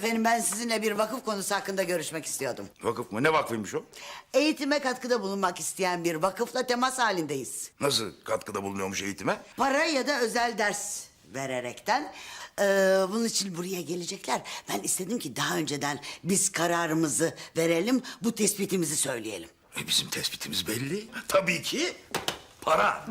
Efendim ben sizinle bir vakıf konusu hakkında görüşmek istiyordum. Vakıf mı? Ne vakfıymış o? Eğitime katkıda bulunmak isteyen bir vakıfla temas halindeyiz. Nasıl katkıda bulunuyormuş eğitime? Para ya da özel ders vererekten. eee, bunun için buraya gelecekler. Ben istedim ki daha önceden biz kararımızı verelim, bu tespitimizi söyleyelim. E bizim tespitimiz belli. Tabii ki para.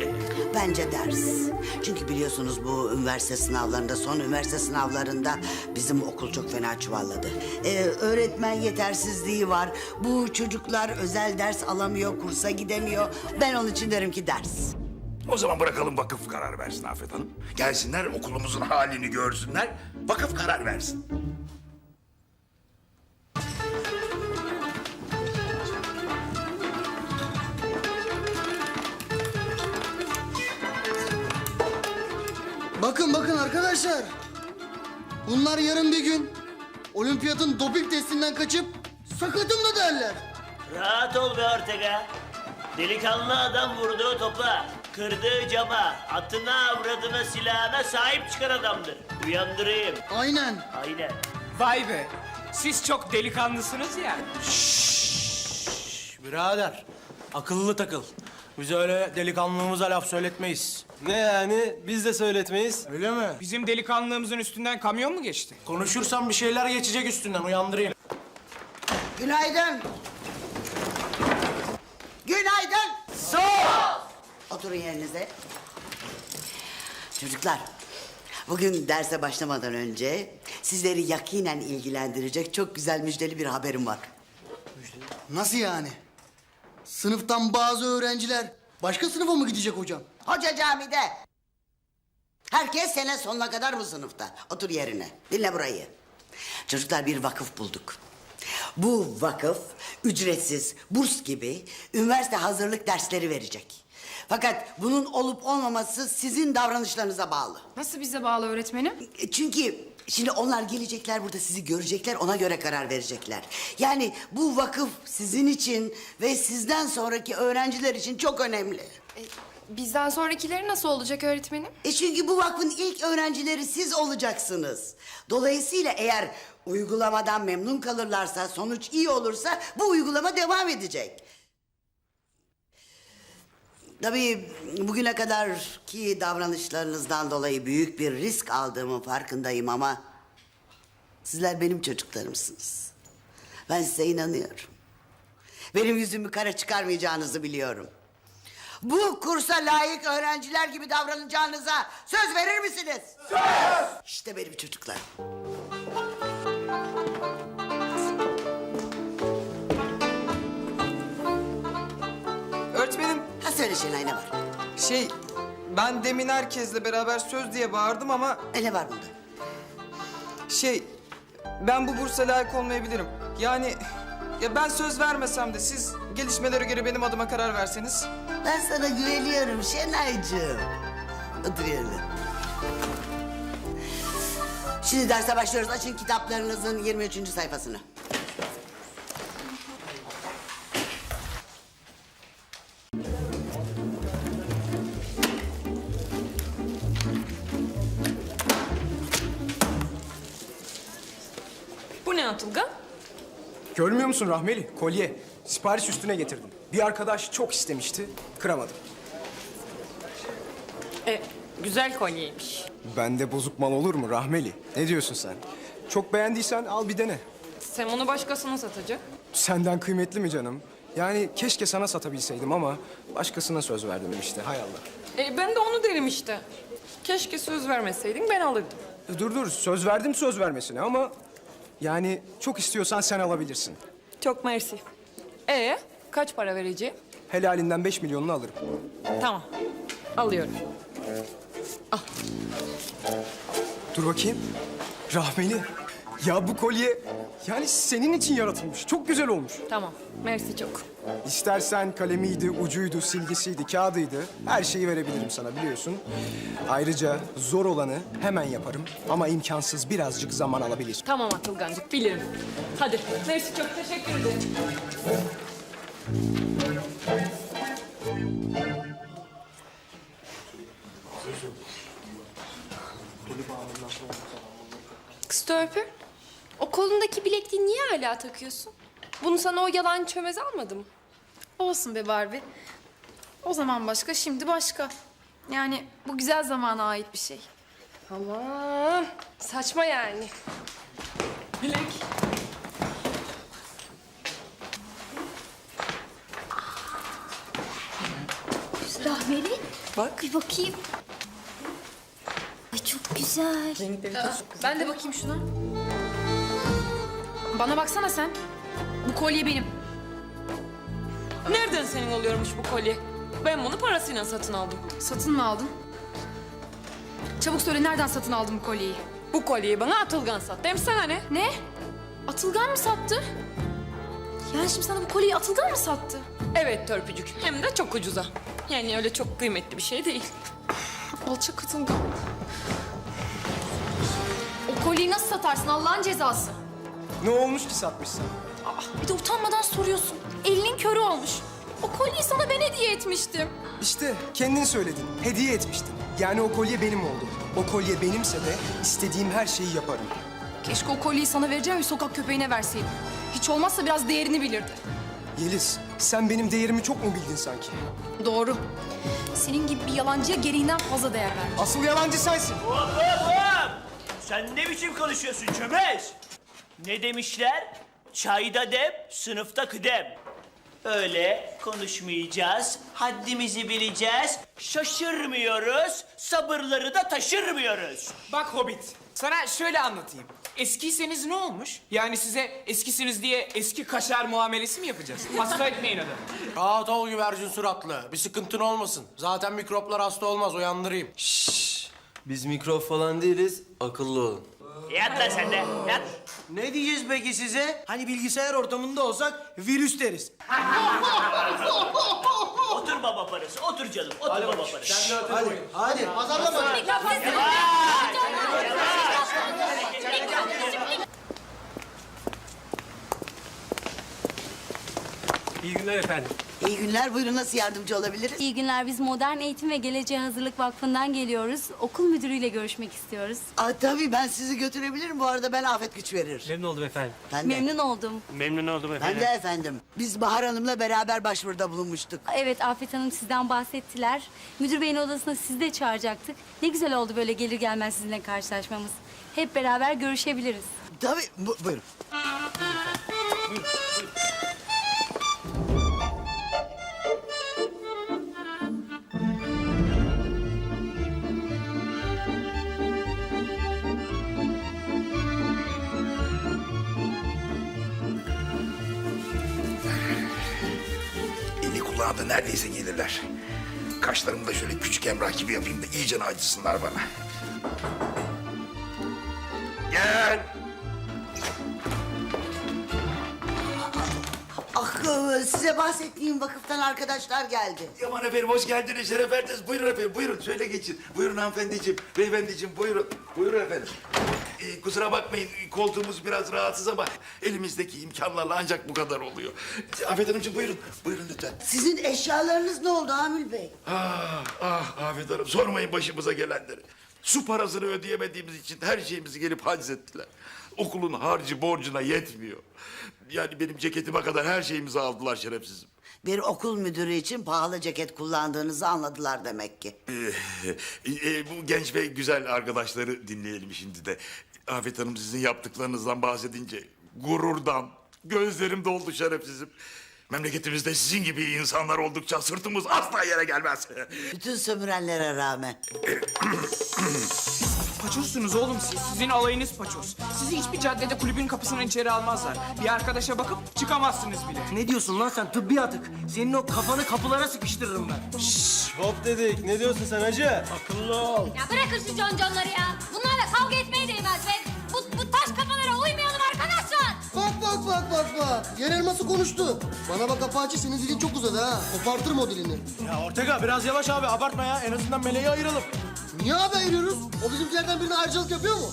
Bence ders. Çünkü biliyorsunuz bu üniversite sınavlarında, son üniversite sınavlarında bizim okul çok fena çuvalladı. Ee, öğretmen yetersizliği var. Bu çocuklar özel ders alamıyor, kursa gidemiyor. Ben onun için derim ki ders. O zaman bırakalım vakıf karar versin Afet Hanım. Gelsinler okulumuzun halini görsünler. Vakıf karar versin. Bakın bakın arkadaşlar. Bunlar yarın bir gün olimpiyatın doping testinden kaçıp sakatım da derler. Rahat ol be Ortega. Delikanlı adam vurduğu topa, kırdığı cama, atına, avradına, silahına sahip çıkan adamdır. Uyandırayım. Aynen. Aynen. Vay be. Siz çok delikanlısınız ya. Birader, akıllı takıl. Biz öyle delikanlılığımıza laf söyletmeyiz. Ne yani? Biz de söyletmeyiz. Öyle mi? Bizim delikanlılığımızın üstünden kamyon mu geçti? Konuşursam bir şeyler geçecek üstünden, uyandırayım. Günaydın. Günaydın. Sol. Oturun yerinize. Çocuklar, bugün derse başlamadan önce sizleri yakinen ilgilendirecek çok güzel müjdeli bir haberim var. Nasıl yani? Sınıftan bazı öğrenciler başka sınıfa mı gidecek hocam? Hoca camide. Herkes sene sonuna kadar bu sınıfta. Otur yerine. Dinle burayı. Çocuklar bir vakıf bulduk. Bu vakıf ücretsiz, burs gibi üniversite hazırlık dersleri verecek. Fakat bunun olup olmaması sizin davranışlarınıza bağlı. Nasıl bize bağlı öğretmenim? Çünkü şimdi onlar gelecekler burada sizi görecekler ona göre karar verecekler. Yani bu vakıf sizin için ve sizden sonraki öğrenciler için çok önemli. E, bizden sonrakileri nasıl olacak öğretmenim? E çünkü bu vakfın ilk öğrencileri siz olacaksınız. Dolayısıyla eğer uygulamadan memnun kalırlarsa, sonuç iyi olursa bu uygulama devam edecek. Tabii bugüne kadar ki davranışlarınızdan dolayı büyük bir risk aldığımın farkındayım ama sizler benim çocuklarımsınız. Ben size inanıyorum. Benim yüzümü kara çıkarmayacağınızı biliyorum. Bu kursa layık öğrenciler gibi davranacağınıza söz verir misiniz? Söz! İşte benim çocuklar. Ha söyle Şenay ne var? şey ben demin herkesle beraber söz diye bağırdım ama E ne var bunda? şey ben bu bursa layık olmayabilirim. Yani ya ben söz vermesem de siz gelişmelere göre benim adıma karar verseniz. Ben sana güveniyorum Şenaycığım. Otur yerine. Şimdi derse başlıyoruz. Açın kitaplarınızın 23. sayfasını. Görmüyor musun Rahmeli? Kolye. Sipariş üstüne getirdim. Bir arkadaş çok istemişti. Kıramadım. E, güzel kolyeymiş. Bende bozuk mal olur mu Rahmeli? Ne diyorsun sen? Çok beğendiysen al bir dene. Sen onu başkasına satacak. Senden kıymetli mi canım? Yani keşke sana satabilseydim ama başkasına söz verdim işte. Hay Allah. E, ben de onu derim işte. Keşke söz vermeseydin ben alırdım. E, Dur dur söz verdim söz vermesine ama yani çok istiyorsan sen alabilirsin. Çok mersi. E kaç para vereceğim? Helalinden beş milyonunu alırım. Tamam. Alıyorum. Dur bakayım. Rahmeli. Ya bu kolye yani senin için yaratılmış. Çok güzel olmuş. Tamam. Mersi çok. İstersen kalemiydi, ucuydu, silgisiydi, kağıdıydı. Her şeyi verebilirim sana biliyorsun. Ayrıca zor olanı hemen yaparım. Ama imkansız birazcık zaman alabilir. Tamam Atılgancık bilirim. Hadi. Mersi çok teşekkür ederim. Kız törpü. O kolundaki bilekliği niye hala takıyorsun? Bunu sana o yalan çömez almadı mı? Olsun be Barbie. O zaman başka, şimdi başka. Yani bu güzel zamana ait bir şey. Aman saçma yani. Bilek. Rahmeli. Bak. Bir bakayım. Ay çok güzel. Ben de bakayım şuna. Bana baksana sen. Bu kolye benim. Nereden senin oluyormuş bu kolye? Ben bunu parasıyla satın aldım. Satın mı aldın? Çabuk söyle nereden satın aldın bu kolyeyi? Bu kolyeyi bana Atılgan sattı. Hem sana ne? Ne? Atılgan mı sattı? Yani şimdi sana bu kolyeyi Atılgan mı sattı? Evet törpücük. Hem de çok ucuza. Yani öyle çok kıymetli bir şey değil. Alçak Atılgan. O kolyeyi nasıl satarsın Allah'ın cezası? Ne olmuş ki satmışsın? Bir de utanmadan soruyorsun. Elinin körü olmuş. O kolyeyi sana ben hediye etmiştim. İşte kendin söyledin. Hediye etmiştin. Yani o kolye benim oldu. O kolye benimse de istediğim her şeyi yaparım. Keşke o kolyeyi sana vereceğim bir sokak köpeğine verseydim. Hiç olmazsa biraz değerini bilirdi. Yeliz, sen benim değerimi çok mu bildin sanki? Doğru. Senin gibi bir yalancıya gereğinden fazla değer vermiş. Asıl yalancı sensin. Hop hop! Sen ne biçim konuşuyorsun çömez? Ne demişler? Çayda dem, sınıfta kıdem. Öyle konuşmayacağız, haddimizi bileceğiz, şaşırmıyoruz, sabırları da taşırmıyoruz. Bak Hobbit, sana şöyle anlatayım. Eskiyseniz ne olmuş? Yani size eskisiniz diye eski kaşar muamelesi mi yapacağız? Hasta etmeyin adamı. Rahat ol güvercin suratlı. Bir sıkıntın olmasın. Zaten mikroplar hasta olmaz uyandırayım. Biz mikrop falan değiliz, akıllı olun. Yat lan sen de, yat. Ne diyeceğiz peki size? Hani bilgisayar ortamında olsak virüs deriz. Otur baba parası, otur canım, otur baba parası. Hadi, hadi. İyi günler efendim. İyi günler. Buyurun nasıl yardımcı olabiliriz? İyi günler. Biz Modern Eğitim ve Geleceğe Hazırlık Vakfı'ndan geliyoruz. Okul müdürüyle görüşmek istiyoruz. Aa, tabii ben sizi götürebilirim. Bu arada ben Afet Güç verir. Memnun oldum efendim. Ben de. Memnun oldum. Memnun oldum Ben de efendim. Biz Bahar Hanım'la beraber başvuruda bulunmuştuk. Evet Afet Hanım sizden bahsettiler. Müdür beyin odasına sizi de çağıracaktık. Ne güzel oldu böyle gelir gelmez sizinle karşılaşmamız. Hep beraber görüşebiliriz. Tabii. Bu, buyurun. Eli kulağında neredeyse gelirler. Kaşlarımı da şöyle küçük Emrah gibi yapayım da iyice acısınlar bana. Gel. Ah size bahsettiğim vakıftan arkadaşlar geldi. Yaman efendim hoş geldiniz, şeref verdiniz. Buyurun efendim, buyurun. Şöyle geçin. Buyurun hanımefendiciğim, beyefendiciğim buyurun. Buyurun efendim. Ee, kusura bakmayın, koltuğumuz biraz rahatsız ama elimizdeki imkanlarla ancak bu kadar oluyor. Afet Hanımcığım buyurun, buyurun lütfen. Sizin eşyalarınız ne oldu Amil Bey? Ah, ah Afet Hanım, sormayın başımıza gelenleri. Su parasını ödeyemediğimiz için her şeyimizi gelip haciz ettiler. Okulun harcı borcuna yetmiyor. Yani benim ceketime kadar her şeyimizi aldılar şerefsizim. Bir okul müdürü için pahalı ceket kullandığınızı anladılar demek ki. Ee, e, bu genç ve güzel arkadaşları dinleyelim şimdi de. Afet Hanım sizin yaptıklarınızdan bahsedince gururdan gözlerim doldu şerefsizim. Memleketimizde sizin gibi insanlar oldukça sırtımız asla yere gelmez. Bütün sömürenlere rağmen. Paçozsunuz oğlum siz. Sizin alayınız paçoz. Sizi hiçbir caddede kulübün kapısına içeri almazlar. Bir arkadaşa bakıp çıkamazsınız bile. Ne diyorsun lan sen tıbbi atık? Senin o kafanı kapılara sıkıştırırım ben. Hop dedik, ne diyorsun sen hacı? Akıllı ol. Ya bırakın şu conconları ya. Bunlarla kavga etmeye değmez be. Bak bak bak bak. Yer elması konuştu. Bana bak Apache senin dilin çok uzadı ha. Kopartırım o dilini. Ya Ortega biraz yavaş abi abartma ya. En azından meleği ayıralım. Niye abi ayırıyoruz? O bizimkilerden birine ayrıcalık yapıyor mu?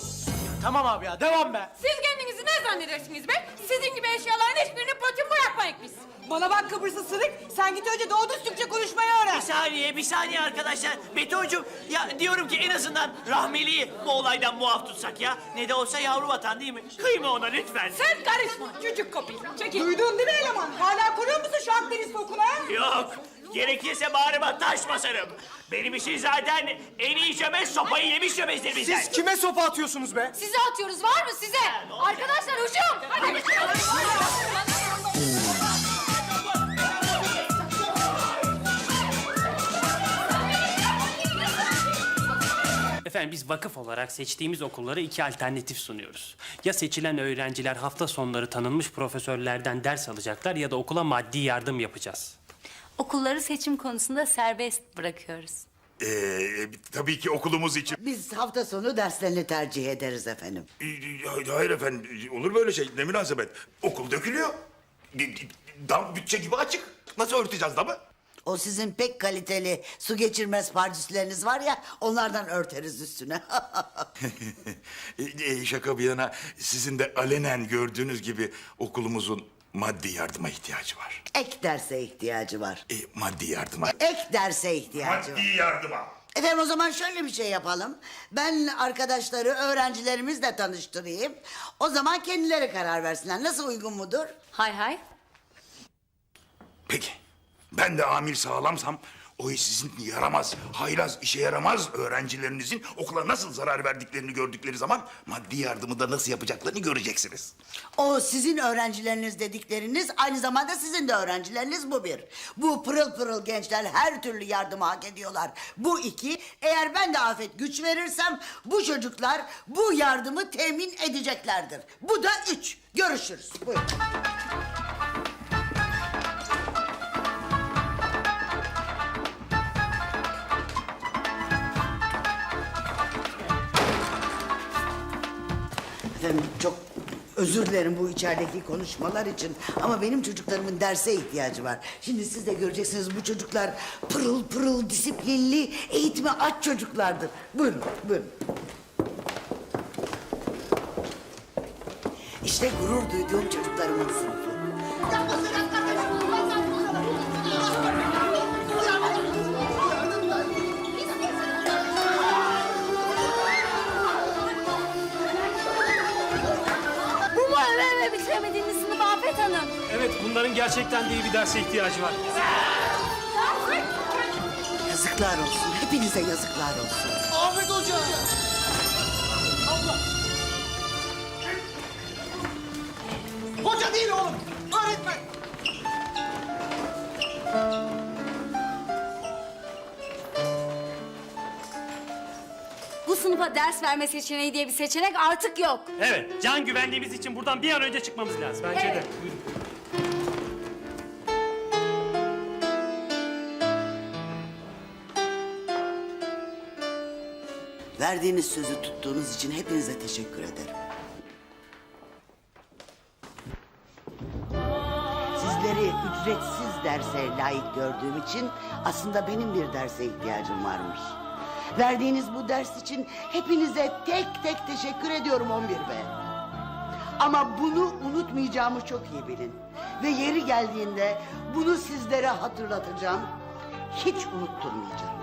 Tamam abi ya devam be. Siz kendinizi ne zannedersiniz be? Sizin gibi eşyaların hiçbirini patin bırakmayız biz. Bana bak Kıbrıslı sırık. Sen git önce doğru düz Türkçe konuşmayı öğren. Bir saniye, bir saniye arkadaşlar. Betoncuğum, ya diyorum ki en azından rahmeliyi bu olaydan muaf tutsak ya. Ne de olsa yavru vatan değil mi? Kıyma ona lütfen. Sen karışma çocuk kopil. Çekil. Duydun değil mi eleman? Hala koruyor musun şu Akdeniz kokunu ha? Yok, gerekirse bağrıma taş basarım. Benim için zaten en iyi çömez sopayı yemiş çömezdir bizden. Siz kime sopa atıyorsunuz be? Size atıyoruz var mı size? Arkadaşlar hücum. Hadi. Efendim biz vakıf olarak seçtiğimiz okullara iki alternatif sunuyoruz. Ya seçilen öğrenciler hafta sonları tanınmış profesörlerden ders alacaklar ya da okula maddi yardım yapacağız. Okulları seçim konusunda serbest bırakıyoruz. Ee, tabii ki okulumuz için. Biz hafta sonu derslerini tercih ederiz efendim. Ee, Hayır efendim, olur böyle şey. Ne münasebet. Okul dökülüyor. Dam bütçe gibi açık. Nasıl örteceğiz damı? O sizin pek kaliteli su geçirmez pardüsleriniz var ya onlardan örteriz üstüne. E, e, şaka bir yana sizin de alenen gördüğünüz gibi okulumuzun maddi yardıma ihtiyacı var. Ek derse ihtiyacı var. E, maddi yardıma. Ek derse ihtiyacı var. Maddi yardıma. Efendim o zaman şöyle bir şey yapalım. Ben arkadaşları öğrencilerimizle tanıştırayım. O zaman kendileri karar versinler. Nasıl uygun mudur? Hay hay. Peki. Ben de amir sağlamsam o iş sizin yaramaz, haylaz, işe yaramaz öğrencilerinizin okula nasıl zarar verdiklerini gördükleri zaman maddi yardımı da nasıl yapacaklarını göreceksiniz. O sizin öğrencileriniz dedikleriniz aynı zamanda sizin de öğrencileriniz bu bir. Bu pırıl pırıl gençler her türlü yardımı hak ediyorlar. Bu iki. Eğer ben de afet güç verirsem bu çocuklar bu yardımı temin edeceklerdir. Bu da üç. Görüşürüz. Buyurun. Efendim çok özür dilerim bu içerideki konuşmalar için ama benim çocuklarımın derse ihtiyacı var. Şimdi siz de göreceksiniz bu çocuklar pırıl pırıl disiplinli, eğitime aç çocuklardır. Buyurun, buyurun. İşte gurur duyduğum çocuklarımın sınıfı. Bu Evet bunların gerçekten de iyi bir derse ihtiyacı var. Yazıklar olsun, hepinize yazıklar olsun. Ahmet Hoca. Hoca değil oğlum. Öğretmen. Bu sınıfa ders verme seçeneği diye bir seçenek artık yok. Evet can güvenliğimiz için buradan bir an önce çıkmamız lazım. Bence Evet. de. Buyurun. Verdiğiniz sözü tuttuğunuz için hepinize teşekkür ederim. Sizleri ücretsiz derse layık gördüğüm için aslında benim bir derse ihtiyacım varmış. Verdiğiniz bu ders için hepinize tek tek teşekkür ediyorum 11 Bey. Ama bunu unutmayacağımı çok iyi bilin. Ve yeri geldiğinde bunu sizlere hatırlatacağım. Hiç unutturmayacağım.